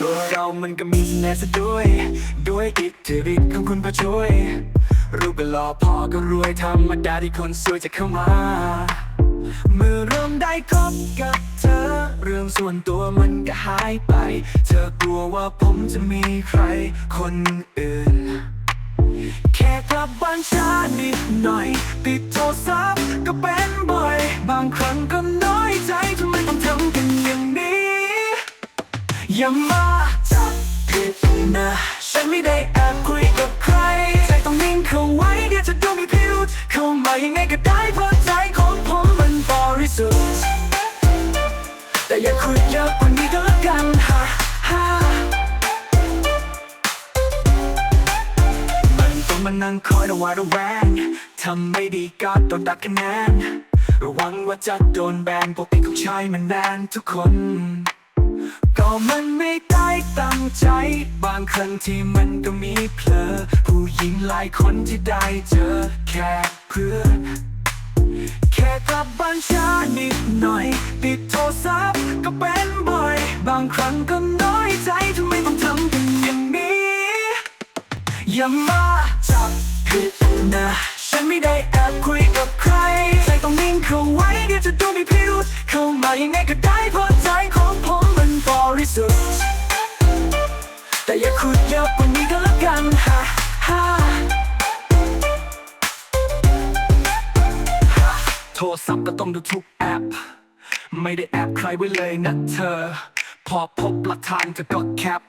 เรามันก็มีแน่ซะด้วย ด้วยอิทธิฤทธิ์ของคุณพระช่วย รูปก็หล่อพอก็รวยธรรมดาที่คนสวยจะเข้ามา เมื่อเริ่มได้คบกับเธอ เรื่องส่วนตัวมันก็หายไป เธอกลัวว่าผมจะมีใครคนอื่น แค่กลับบ้านช้านิดหน่อย ติดโทรศัพท์ก็เป็นบ่อย บางครั้งก็น้อย อย่ามาจับผิดนะฉันไม่ได้แอบคุยกับใครใจต้องนิ่งเข้าไว้เดี๋ยวจะดูมีพิรุธเข้ามายังไงก็ได้เพราะใจของผมมันบริสุทธิ์แต่อย่าคุยเยอะกว่านี้ก็แล้วกันฮ่าฮ่ามันต้องมานั่งคอยระวัดระแวงทำไม่ดีก็โดนตัดคะแนนระวังว่าจะโดนแบนปกติของชายมันแนนทุกคน ก็มันไม่ได้ตั้งใจ บางครั้งที่มันก็มีเพลอ ผู้หญิงหลายคนที่ได้เจอ แค่เพื่อ แค่กลับบ้านช้านิดหน่อย ปิดโทรศัพท์ก็เป็นบ่อย บางครั้งก็น้อยใจทำไมต้องทำกันอย่างนี้ อย่ามาจับผิดนะฉันไม่ได้แอบคุยกับใครใจต้องนิ่งเข้าไว้เดี๋ยวจะดูมีพิรุธเข้ามายังไงก็ได้เพราะใจของผม บริสุทธิ์ แต่อย่าคุยเยอะกว่านี้ก็แล้วกันฮ่าฮ่าโทรศัพท์ก็ต้องดูทุกแอป ไม่ได้แอบใครไว้เลยนะเธอ พอพบหลักฐานเธอก็แคป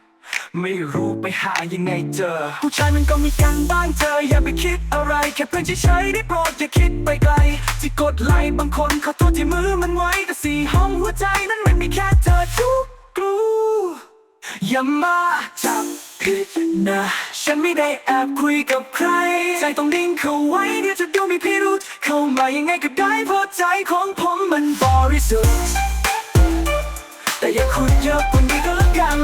ไม่รู้ไปหายังไงเจอ ผู้ชายมันก็มีกันบ้างเธอ อย่าไปคิดอะไร แค่เพื่อนเฉยๆได้โปรดอย่าคิดไปไกล ที่กดไลค์บางคนขอโทษที่มือมันไว้แต่สี่ห้องหัวใจ อย่ามาจับผิดนะ ฉันไม่ได้แอบคุยกับใคร ใจต้องดิ้งเข้าไว้เดี๋ยวจะดูมีพิรุธเข้ามายังไงก็ได้เพราะใจของผมมันบริสุทธิ์แต่อย่าคุยเยอะกว่านี้ก็แล้วกัน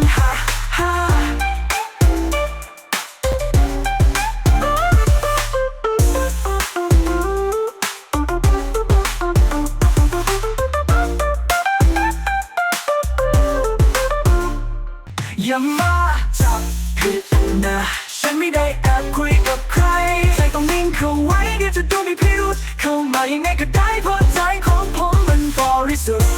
อย่ามาจับผิดนะ ฉันไม่ได้แอบคุยกับใครใจต้องนิ่งเข้าไว้เดี๋ยวจะดูมีพิรุษเข้ามายังไงก็ได้เพราะใจของผมมันบริสุทธิ์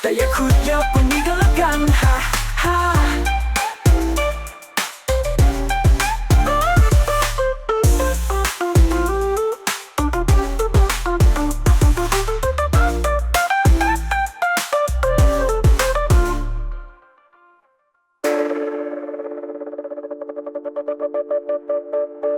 แต่อย่าคุยเยอะกว่านี้ก็แล้วกันฮ่าฮ่า Thank you.